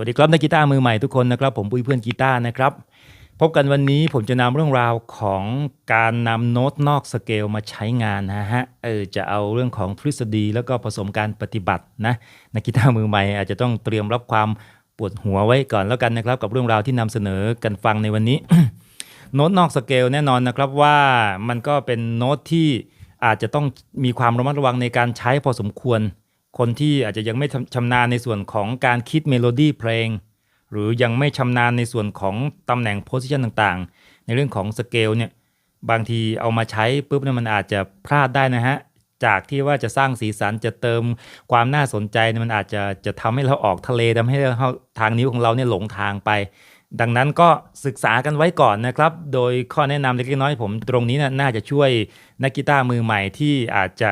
วัสดีครับนักกีตาร์มือใหม่ทุกคนนะครับ ผมปุ้ยเพื่อนกีตาร์นะครับ พบกันวันนี้ผมจะนำเรื่องราวของการนำโน้ตนอกสเกลมาใช้งานนะฮะเออจะเอาเรื่องของทฤษฎีแล้วก็ผสมการปฏิบัตินะนักกีตาร์มือใหม่อาจจะต้องเตรียมรับความปวดหัวไว้ก่อนแล้วกันนะครับ กับเรื่องราวที่นำเสนอกันฟังในวันนี้ โน้ตนอกสเกลแน่นอนนะครับว่ามันก็เป็นโน้ตที่อาจจะต้องมีความระมัดระวังในการใช้พอสมควร คนที่อาจจะยังไม่ชำนาญในส่วนของการคิดเมโลดี้เพลง หรือยังไม่ชำนาญในส่วนของตำแหน่งโพสิชันต่างๆ ในเรื่องของสเกลเนี่ยบางทีเอามาใช้ปุ๊บเนี่ยมันอาจจะพลาดได้นะฮะ จากที่ว่าจะสร้างสีสันจะเติมความน่าสนใจเนี่ยมันอาจจะจะทำให้เราออกทะเลทำให้เราทางนิ้วของเราเนี่ยหลงทางไป ดังนั้นก็ศึกษากันไว้ก่อนนะครับ โดยข้อแนะนำเล็กๆน้อยๆผมตรงนี้นะน่าจะช่วยนักกีตาร์มือใหม่ที่อาจจะ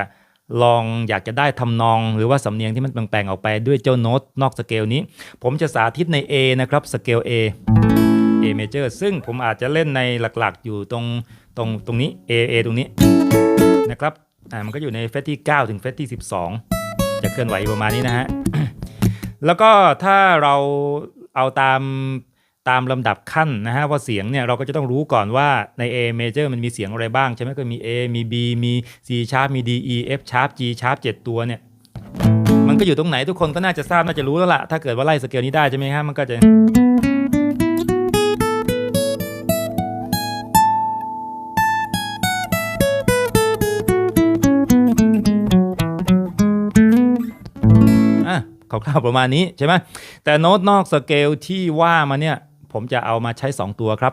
ลองอยากจะได้ทำนองหรือว่าสำเนียงที่มันแปลงๆออกไปด้วยเจ้าโน้ตนอกสเกลนี้ ผมจะสาธิตใน A นะครับสเกล A A major ซึ่งผมอาจจะเล่นในหลักๆ อยู่ตรงตรงตรงนี้ A A ตรงนี้นะครับอ่ามันก็อยู่ในเฟสที่ 9 ถึงเฟสที่ 12 จะเคลื่อนไหวประมาณนี้นะฮะ แล้วก็ถ้าเราเอาตาม ตามลำดับขั้นนะฮะว่าเสียงเนี่ยเราก็จะต้องรู้ก่อนว่าใน A major มันมีเสียงอะไรบ้าง ใช่ไหมก็มี A มี B มี C sharp มี D E F sharp G sharp 7 ตัวเนี่ย มันก็อยู่ตรงไหนทุกคนก็น่าจะทราบน่าจะรู้แล้วล่ะ ถ้าเกิดว่าไล่สเกลนี้ได้ใช่ไหมฮะมันก็จะ อะคร่าวๆประมาณนี้ใช่ไหมแต่โน้ตนอกสเกลที่ว่ามาเนี่ย ผมจะเอามาใช้ 2 ตัวครับ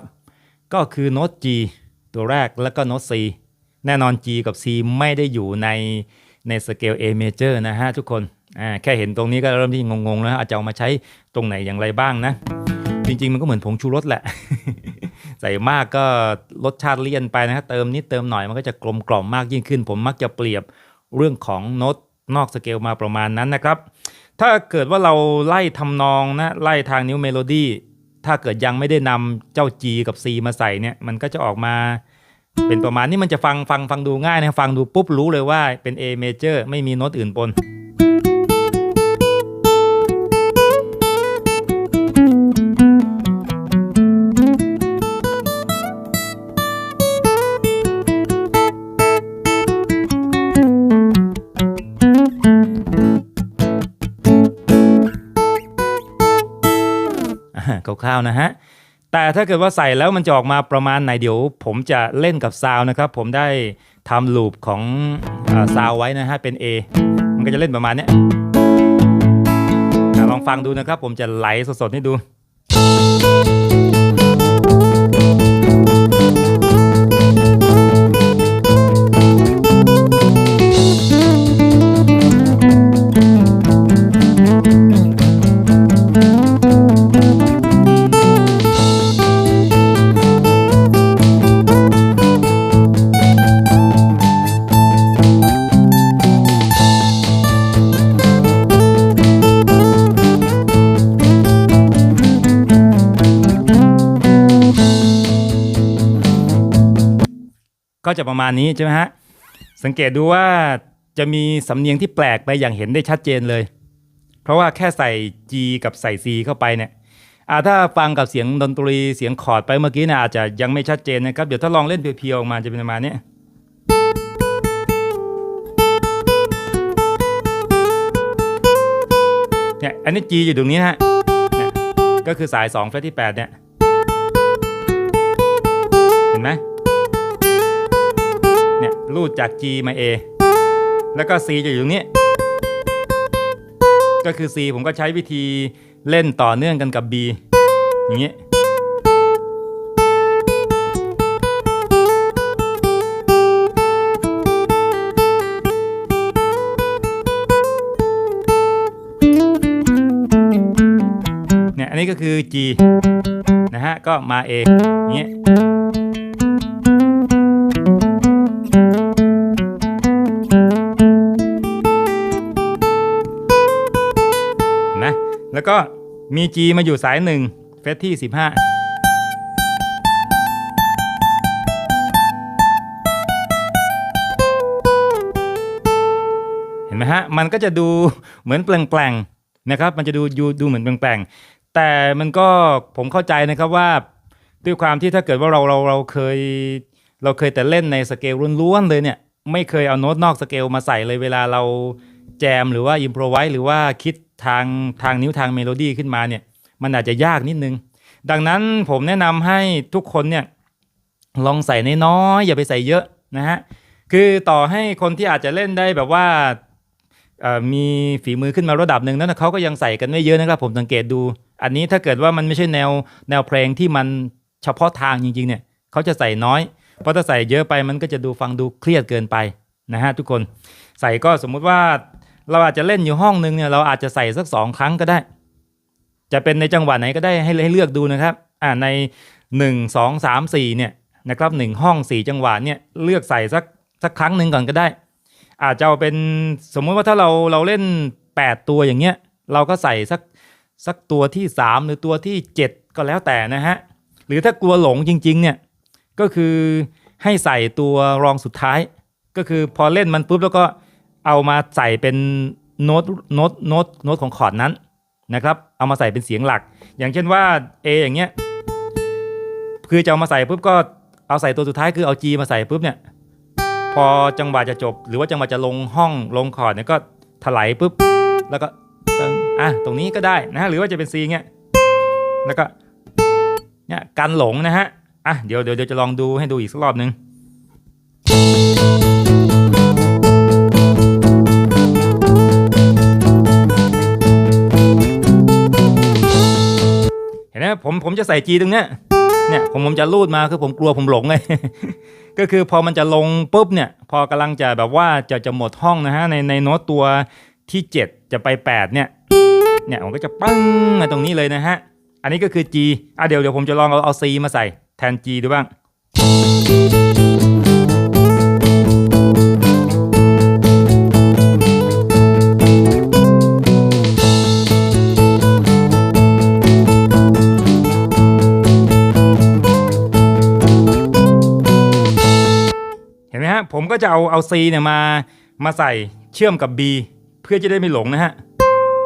ก็คือโน้ต G ตัวแรกแล้วก็โน้ต C แน่นอน G กับ C ไม่ได้อยู่ในในสเกล A major นะฮะทุกคนอ่าแค่เห็นตรงนี้ก็เริ่มที่งงๆแล้วอาจจะเอามาใช้ตรงไหนอย่างไรบ้างนะ จริงๆมันก็เหมือนผงชูรสแหละ ใส่มากก็รสชาติเลี่ยนไปนะฮะเติมนิดเติมหน่อยมันก็จะกลมกล่อมมากยิ่งขึ้น ผมมักจะเปรียบเรื่องของโน้ตนอกสเกลมาประมาณนั้นนะครับ ถ้าเกิดว่าเราไล่ทำนองนะไล่ทางนิ้วเมโลดี้ ถ้าเกิดยังไม่ได้นำเจ้า G กับ C มาใส่เนี่ยมันก็จะออกมา เป็นประมาณนี้มันจะฟังฟังฟังดูง่ายนะฟังดูปุ๊บรู้เลยว่าเป็น A major ไม่มีโน้ตอื่นปน ร่าวๆนะฮะแต่ถ้าเกิดว่าใส่แล้วมันจะออกมาประมาณไหนเดี๋ยว ผมจะเล่นกับซาวนะครับ ผมได้ทำลูปของซาวไว้นะฮะเป็น A มันก็จะเล่นประมาณเนี้ยลองฟังดูนะครับ ผมจะไหลสดๆให้ดู ก็จะประมาณนี้ใช่ไหมฮะสังเกตดูว่าจะมีสำเนียงที่แปลกไปอย่างเห็นได้ชัดเจนเลย เพราะว่าแค่ใส่ G กับใส่ C เข้าไปเนี่ยอาถ้าฟังกับเสียงดนตรีเสียงคอร์ดไปเมื่อกี้นี่ยอาจจะยังไม่ชัดเจนนะครับ เดี๋ยวถ้าลองเล่นเพียวๆออกมาจะเป็นประมาณนี้เนี่ยอันนี้ G อยู่ตรงนี้นะฮะเนี่ยก็คือสาย2เฟสที่ 8 เนี่ย เห็นไหม รูดจาก G มา A แล้วก็ C จะอยู่ตรงนี้ ก็คือ C ผมก็ใช้วิธีเล่นต่อเนื่องกันกับ B อย่างนี้เนี่ยอันนี้ก็คือ G นะฮะ ก็มา A อย่างนี้เแล้วก็มี G มาอยู่สายหนึ่งเฟสที่ 15เห็นไหมฮะมันก็จะดูเหมือนแปลงๆนะครับ มันจะดูดูดูเหมือนแปลงๆแต่มันก็ผมเข้าใจนะครับว่าด้วยความที่ถ้าเกิดว่าเราเราเราเคย เราเคยแต่เล่นในสเกลล้วนๆเลยเนี่ย ไม่เคยเอาโน้ตนอกสเกลมาใส่เลยเวลาเราแจมหรือว่าอิมโพรไวหรือว่าคิด ทางทางนิ้วทางเมโลดี้ขึ้นมาเนี่ย มันอาจจะยากนิดนึง ดังนั้นผมแนะนำให้ทุกคนเนี่ยลองใส่น้อยๆอย่าไปใส่เยอะนะฮะคือต่อให้คนที่อาจจะเล่นได้แบบว่ามีฝีมือขึ้นมาระดับหนึ่งนั้นเขาก็ยังใส่กันไม่เยอะนะครับ ผมสังเกตดู อันนี้ถ้าเกิดว่ามันไม่ใช่แนวแนวเพลงที่มันเฉพาะทางจริงๆเนี่ยเขาจะใส่น้อย เพราะถ้าใส่เยอะไปมันก็จะดูฟังดูเครียดเกินไปนะฮะทุกคนใส่ก็สมมุติว่า เราอาจจะเล่นอยู่ห้องนึงเนี่ยเราอาจจะใส่สักสองครั้งก็ได้ จะเป็นในจังหวะไหนก็ได้ให้ให้เลือกดูนะครับอ่าใน 1 2 3 4เนี่ยนะครับหนึ่งห้อง 4 จังหวะเนี่ยเลือกใส่สักสักครั้งหนึ่งก่อนก็ได้ อาจจะเอาเป็นสมมุติว่าถ้าเราเราเล่น 8 ตัวอย่างเงี้ยเราก็ใส่สักสักตัวที่ 3 หรือตัวที่ 7 ก็แล้วแต่นะฮะหรือถ้ากลัวหลงจริง ๆ เนี่ยก็คือให้ใส่ตัวรองสุดท้าย ก็คือพอเล่นมันปุ๊บแล้วก็ เอามาใส่เป็นโน้ตโน้ตโน้ตโน้ตของคอร์ดนั้นนะครับ เอามาใส่เป็นเสียงหลัก อย่างเช่นว่า A อย่างเงี้ยคือจะเอามาใส่ปุ๊บก็เอาใส่ตัวสุดท้ายคือเอา G มาใส่ปุ๊บเนี่ยพอจังหวะจะจบ หรือว่าจังหวะจะลงห้องลงคอร์ดเนี่ยก็ถลายปุ๊บแล้วก็ตึงอะตรงนี้ก็ได้นะฮะหรือว่าจะเป็น C เงี้ยแล้วก็เนี่ยกันหลงนะฮะอะเดี๋ยวเดี๋ยวจะลองดูให้ดูอีกสักรอบนึง นไหมผมผมจะใส่จีตรงเนี้ยเนี่ยผมผมจะรูดมาคือผมกลัวผมหลงไงก็คือพอมันจะลงปุ๊บเนี่ย พอกำลังจะแบบว่าจะจะหมดห้องนะฮะในในโน้ตตัวที่ 7 จะไป 8 เนี่ยเนี่ยผมก็จะปั้งมาตรงนี้เลยนะฮะ อันนี้ก็คือ G อะเดี๋ยวเดี๋ยวผมจะลองเอาเอา C มาใส่แทน G ดูบ้าง จะเอาเอา C เนี่ยมามาใส่เชื่อมกับ B เพื่อจะได้ไม่หลงนะฮะ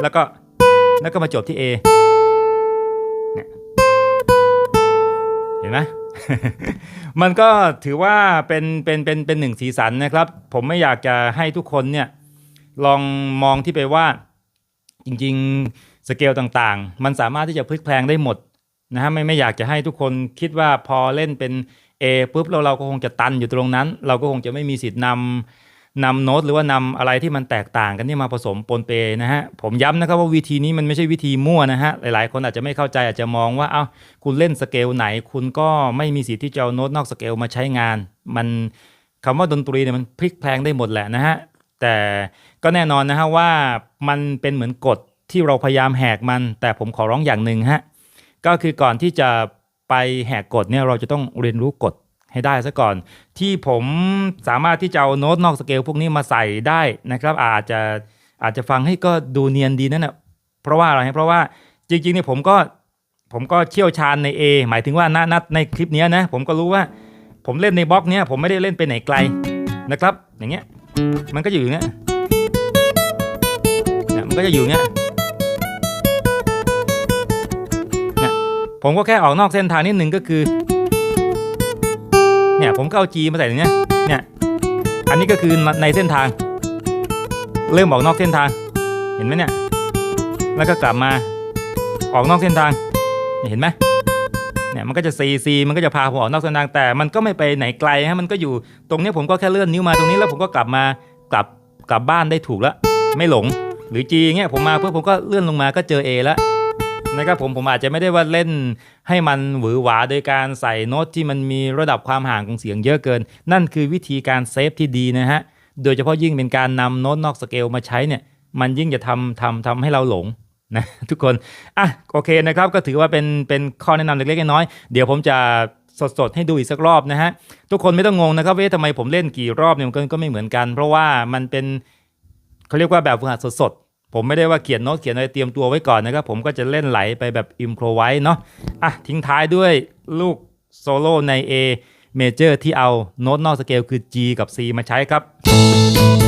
แล้วก็แล้วก็มาจบที่ A เนี่ยเห็นไหมมันก็ถือว่าเป็นเป็นเป็นเป็นหนึ่งสีสันนะครับ ผมไม่อยากจะให้ทุกคนเนี่ยลองมองที่ไปว่าจริงๆสเกลต่างๆ มันสามารถที่จะพลิกแพลงได้หมดนะฮะไม่ไม่อยากจะให้ทุกคนคิดว่าพอเล่นเป็น A ปุ๊บเราเราก็คงจะตันอยู่ตรงนั้น เราก็คงจะไม่มีสิทธิ์นำนำโน้ตหรือว่านำอะไรที่มันแตกต่างกันนี่มาผสมปนเปนะฮะผมย้ำนะครับว่าวิธีนี้มันไม่ใช่วิธีมั่วนะฮะหลายๆ คนอาจจะไม่เข้าใจอาจจะมองว่าเอ้าคุณเล่นสเกลไหน คุณก็ไม่มีสิทธิ์ที่จะเอาโน้ตนอกสเกลมาใช้งาน มันคำว่าดนตรีเนี่ยมันพลิกแพลงได้หมดแหละนะฮะแต่ก็แน่นอนนะฮะว่ามันเป็นเหมือนกฎที่เราพยายามแหกมัน แต่ผมขอร้องอย่างหนึ่งฮะก็คือก่อนที่จะ ไปแหกกฎเนี่ยเราจะต้องเรียนรู้กฎให้ได้ซะก่อน ที่ผมสามารถที่จะเอาโน้ตนอกสเกลพวกนี้มาใส่ได้นะครับ อาจจะอาจจะฟังให้ก็ดูเนียนดีนั่นนะเพราะว่าอะไรเพราะว่าจริงๆเนี่ยผมก็ผมก็เชี่ยวชาญใน A หมายถึงว่าณณในคลิปนี้นะ ผมก็รู้ว่าผมเล่นในบล็อกเนี้ยผมไม่ได้เล่นไปไหนไกลนะครับ อย่างเงี้ยมันก็อยู่อย่างเงี้ยนะมันก็จะอยู่อย่างเงี้ย ผมก็แค่ออกนอกเส้นทางนิดนึงก็คือ เนี่ยผมก็เอา G มาใส่ตรงเนี้ยเนี่ย อันนี้ก็คือในเส้นทาง เริ่มออกนอกเส้นทาง เห็นไหมเนี่ย แล้วก็กลับมาออกนอกเส้นทางเห็นไหมเนี่ยมันก็จะ C C มันก็จะพาผมออกนอกเส้นทางแต่มันก็ไม่ไปไหนไกลฮะมันก็อยู่ตรงนี้ผมก็แค่เลื่อนนิ้วมาตรงนี้แล้วผมก็กลับมากลับกลับบ้านได้ถูกแล้วไม่หลง หรือ G เงี้ยผมมาเพื่อผมก็เลื่อนลงมาก็เจอ A แล้ว นะครับผมผมอาจจะไม่ได้ว่าเล่นให้มันหวือหวาโดยการใส่โน้ตที่มันมีระดับความห่างของเสียงเยอะเกิน นั่นคือวิธีการเซฟที่ดีนะฮะโดยเฉพาะยิ่งเป็นการนำโน้ตนอกสเกลมาใช้เนี่ยมันยิ่งจะทำทำทำให้เราหลงนะทุกคนอะโอเคนะครับก็ถือว่าเป็นเป็นข้อแนะนำเล็กๆน้อยๆเดี๋ยวผมจะสดๆ ให้ดูอีกสักรอบนะฮะ ทุกคนไม่ต้องงงนะครับว่าทำไมผมเล่นกี่รอบเนี่ยมันก็ก็ไม่เหมือนกัน เพราะว่ามันเป็นเขาเรียกว่าแบบฝึกหัดสดๆ ผมไม่ได้ว่าเขียนโน้ตเขียนอะไรเตรียมตัวไว้ก่อนนะครับ ผมก็จะเล่นไหลไปแบบอิมโพรไว้เนาะอะทิ้งท้ายด้วยลูกโซโล่ใน A เมเจอร์ที่เอาโน้ตนอกสเกลคือ G กับ C มาใช้ครับ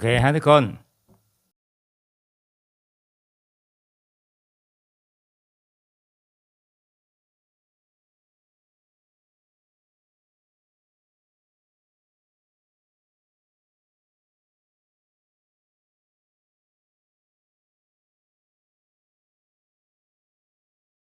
เคฮะทุกคน